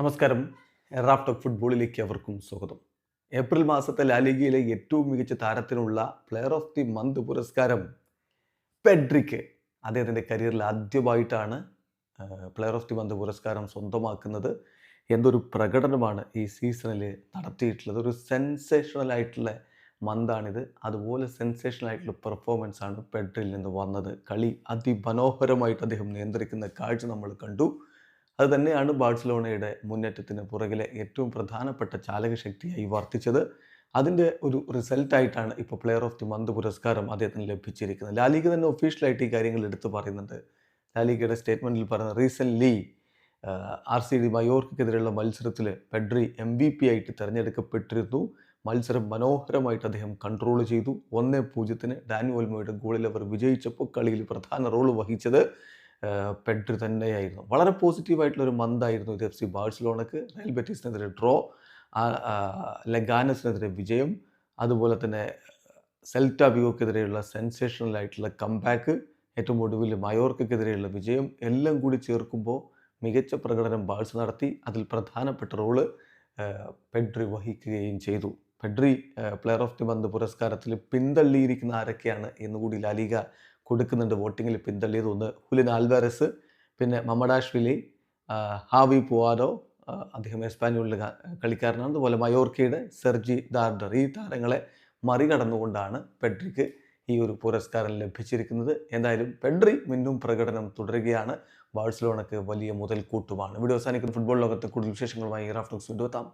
നമസ്കാരം. Raf talk ഫുട്ബോളിലേക്ക് അവർക്കും സ്വാഗതം. ഏപ്രിൽ മാസത്തെ ലാലിഗയിലെ ഏറ്റവും മികച്ച താരത്തിനുള്ള പ്ലെയർ ഓഫ് ദി മന്ത് പുരസ്കാരം പെഡ്രിക്ക്. അദ്ദേഹത്തിന്റെ കരിയറിൽ ആദ്യമായിട്ടാണ് പ്ലെയർ ഓഫ് ദി മന്ത് പുരസ്കാരം സ്വന്തമാക്കുന്നത്. എന്തൊരു പ്രകടനമാണ് ഈ സീസണിൽ നടത്തിയിട്ടുള്ളത്. ഒരു സെൻസേഷണൽ ആയിട്ടുള്ള മന്താണിത്. അതുപോലെ സെൻസേഷണൽ ആയിട്ടുള്ള പെർഫോമൻസ് ആണ് പെഡ്രിൽ നിന്ന് വന്നത്. കളി അതിമനോഹരമായിട്ട് അദ്ദേഹം നിയന്ത്രിക്കുന്ന കാഴ്ച നമ്മൾ കണ്ടു. അത് തന്നെയാണ് ബാഴ്സലോണയുടെ മുന്നേറ്റത്തിന് പുറകിലെ ഏറ്റവും പ്രധാനപ്പെട്ട ചാലകശക്തിയായി വർത്തിച്ചത്. അതിന്റെ ഒരു റിസൾട്ടായിട്ടാണ് ഇപ്പോൾ പ്ലെയർ ഓഫ് ദി മന്ത് പുരസ്കാരം അദ്ദേഹത്തിന് ലഭിച്ചിരിക്കുന്നത്. ലാലിക തന്നെ ഒഫീഷ്യലായിട്ട് ഈ കാര്യങ്ങൾ എടുത്തു പറയുന്നുണ്ട്. ലാലിഗയുടെ സ്റ്റേറ്റ്മെന്റിൽ പറയുന്നത് റീസെന്റ്ലി ആർ സി ഡി മയോർക്കെതിരെയുള്ള മത്സരത്തിൽ പെഡ്രി എം ബി പി ആയിട്ട് തിരഞ്ഞെടുക്കപ്പെട്ടിരുന്നു. മത്സരം മനോഹരമായിട്ട് അദ്ദേഹം കൺട്രോൾ ചെയ്തു. ഒന്നേ പൂജ്യത്തിന് ഡാനി ഓൽമോയുടെ ഗോളിൽ അവർ വിജയിച്ചപ്പോൾ കളിയിൽ പ്രധാന റോൾ വഹിച്ചത്. പെഡ്രി തന്നെയായിരുന്നു. വളരെ പോസിറ്റീവായിട്ടുള്ള ഒരു മന്തായിരുന്നു ഇത് എഫ് സി ബാഴ്സലോണക്ക്. റയൽ ബെറ്റീസിനെതിരെ ഡ്രോ ലഗാനസിനെതിരെ വിജയം അതുപോലെ തന്നെ സെൽറ്റ വിയോക്കെതിരെയുള്ള സെൻസേഷണൽ ആയിട്ടുള്ള കംബാക്ക് ഏറ്റവും ഒടുവിൽ മയോർക്കെതിരെയുള്ള വിജയം എല്ലാം കൂടി ചേർക്കുമ്പോൾ മികച്ച പ്രകടനം ബാഴ്സ് നടത്തി. അതിൽ പ്രധാനപ്പെട്ട റോൾ പെഡ്രി വഹിക്കുകയും ചെയ്തു. Pedri player of the month പുരസ്കാരത്തിൽ പിന്തള്ളിയിരിക്കുന്ന ആരൊക്കെയാണ് എന്നുകൂടി ലാലിക കൊടുക്കുന്നുണ്ട്. വോട്ടിങ്ങിൽ പിന്തള്ളിയത് ഒന്ന് ഹുലിൻ ആൽവാരസ് പിന്നെ മമഡാഷ്വിലി ഹാവി പുവാരോ അദ്ദേഹം എസ്പാനിയോളിൽ കളിക്കാരനാണ്. അതുപോലെ മയോർക്കയുടെ സെർജി ദാർഡർ. ഈ താരങ്ങളെ മറികടന്നുകൊണ്ടാണ് പെഡ്രിക്ക് ഈ ഒരു പുരസ്കാരം ലഭിച്ചിരിക്കുന്നത്. എന്തായാലും പെഡ്രി മിന്നും പ്രകടനം തുടരുകയാണ്. ബാഴ്സലോണക്ക് വലിയ മുതൽക്കൂട്ടുമാണ്. വീഡിയോ അവസാനിക്കുന്ന. ഫുട്ബോൾ ലോകത്തെ കൂടുതൽ വിശേഷങ്ങളുമായി റാഫ്റ്റോക്സ് കൊണ്ടുവെത്താം